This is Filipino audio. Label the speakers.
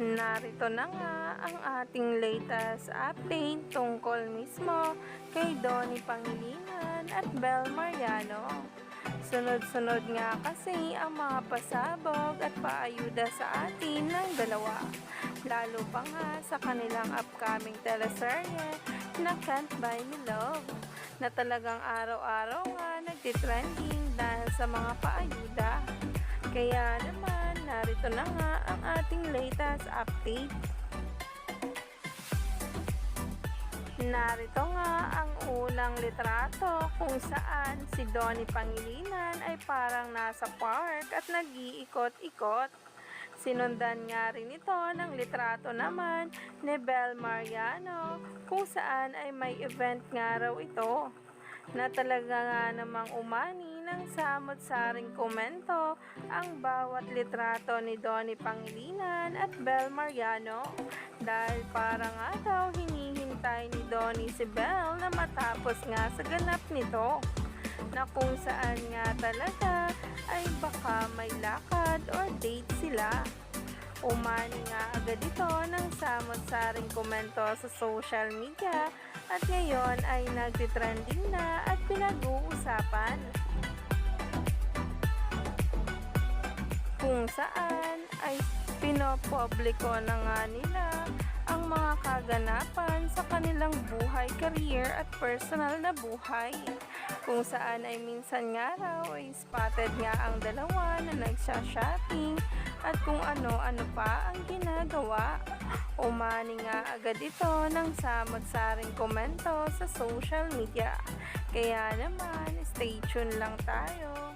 Speaker 1: Narito na nga ang ating latest update tungkol mismo kay Donnie Pangilinan at Bel Mariano. Sunod-sunod nga kasi ang mga pasabog at paayuda sa atin ng dalawa. Lalo pa nga sa kanilang upcoming teleserye na Can't Buy Me Love na talagang araw-araw nga nagtitrending dahil sa mga paayuda. Kaya naman, narito na nga ang ating latest update. Narito nga ang unang litrato kung saan si Donnie Pangilinan ay parang nasa park at nag-iikot-ikot. Sinundan nga rin ito ng litrato naman ni Bel Mariano kung saan ay may event nga raw ito na talaga nga namang umani ng samot-saring komento ang bawat litrato ni Donnie Pangilinan at Bel Mariano dahil para nga daw hinihintay ni Donnie si Bel na matapos nga sa ganap nito na kung saan nga talaga ay baka may lakad or date. Umani nga agad ito ng samot-saring komento sa social media at ngayon ay nagtitrending na at pinag-uusapan. Kung saan ay pinopubliko na nga nila ang mga kaganapan sa kanilang buhay, career at personal na buhay. Kung saan ay minsan nga raw ay spotted nga ang dalawa na nagsha-shopping at kung ano-ano pa ang ginagawa. Umani nga agad ito ng samot-saring komento sa social media. Kaya naman, stay tuned lang tayo.